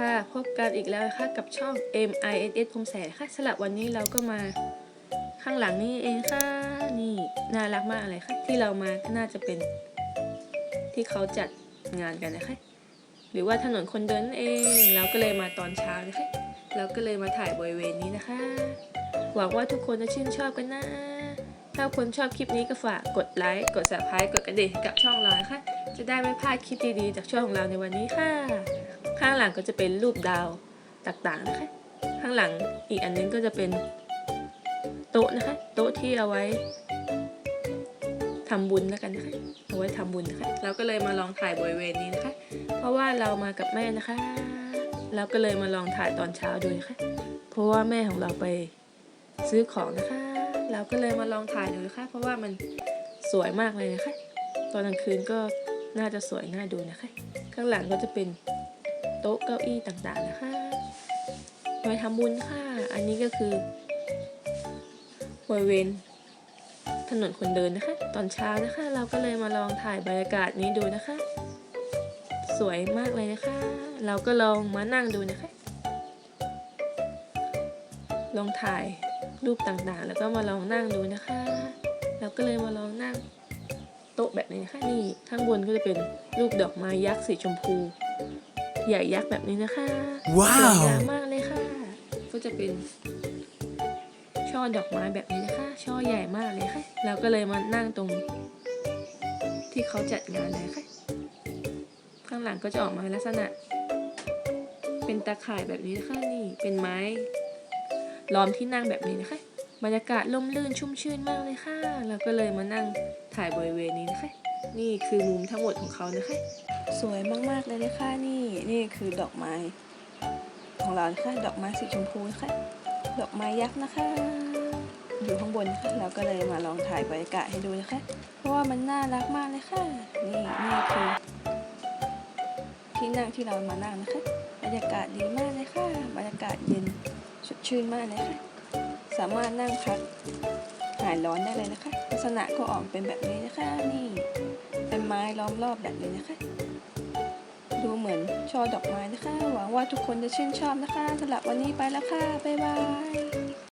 ค่ะพบกันอีกแล้วนะคะกับช่อง M I S S คมแสนค่ะสำหรับวันนี้เราก็มาข้างหลังนี่เองค่ะนี่น่ารักมากเลยค่ะที่เรามาก็น่าจะเป็นที่เขาจัดงานกันนะคะ หรือว่าถนนคนเดินเองเราก็เลยมาตอนเช้านะคะเราก็เลยมาถ่ายบริเวณนี้นะคะ หวังว่าทุกคนจะชื่นชอบกันนะถ้าคนชอบคลิปนี้ก็ฝากกดไลค์กด subscribe กดกระดิ่งกับช่องเรานะคะจะได้ไม่พลาดคลิปดีๆจากช่องของเราในวันนี้ค่ะ ข้างหลังก็จะเป็นรูปดาวต่างๆนะคะ ข้างหลังอีกอันนึงก็จะเป็นโต๊ะนะคะ โต๊ะที่เอาไว้ทำบุญแล้วกันนะคะเอาไว้ทำบุญนะคะ เราก็เลยมาลองถ่ายบริเวณนี้นะคะ เพราะว่าเรามากับแม่นะคะ เราก็เลยมาลองถ่ายตอนเช้าดูนะคะ เพราะว่าแม่ของเราไปซื้อของนะคะ เราก็เลยมาลองถ่ายดูนะคะ เพราะว่ามันสวยมากเลยนะคะ ตอนกลางคืนก็น่าจะสวยน่าดูนะคะ ข้างหลังก็จะเป็น โต๊ะเก้าอี้ต่างๆนะคะไว้ทำบุญค่ะ อันนี้ก็คือบริเวณถนนคนเดินนะคะ ตอนเช้านะคะ เราก็เลยมาลองถ่ายบรรยากาศนี้ดูนะคะ สวยมากเลยนะคะ เราก็ลองมานั่งดูนะคะ ลองถ่ายรูปต่างๆ แล้วก็มาลองนั่งดูนะคะ เราก็เลยมาลองนั่งโต๊ะแบบนี้นะคะนี่ข้างบนก็จะเป็นรูปดอกไม้ยักษ์สีชมพู ใหญ่ยักษ์แบบนี้นะคะว้าวสวยงามมากเลยค่ะ ก็จะเป็น ช่อดอกไม้แบบนี้นะคะ ช่อใหญ่มากเลยค่ะ เราก็เลยมานั่งตรง ที่เขาจัดงานเลยค่ะ ข้างหลังก็จะออกมาลักษณะ เป็นตาข่ายแบบนี้นะคะนี่ เป็นไม้ ล้อมที่นั่งแบบนี้นะคะ บรรยากาศร่มรื่นชุ่มชื่นมากเลยค่ะ เราก็เลยมานั่งถ่ายบริเวณนี้นะคะ นี่คือมุมทั้งหมดของเขานะคะ สวยมากๆเลยนะคะนี่นี่คือดอกไม้ ของเรานะคะดอกไม้สีชมพูนะคะดอกไม้ยักษ์นะคะ อยู่ข้างบนนะคะเราก็เลยมาลองถ่ายบรรยากาศให้ดูนะคะ เพราะว่ามันน่ารักมากเลยค่ะ นี่นี่คือ ที่นั่งที่เรามานั่งนะคะ บรรยากาศดีมากเลยค่ะ บรรยากาศเย็นสดชื่นมากเลยค่ะ สามารถนั่งพักหายร้อนได้เลยนะคะ ลักษณะก็ออกเป็นแบบนี้นะคะนี่ ไม้ล้อมรอบแบบนี้นะคะ ดูเหมือนช่อดอกไม้นะคะ หวังว่าทุกคนจะชื่นชอบนะคะสำหรับวันนี้ไปแล้วค่ะ บ๊ายบาย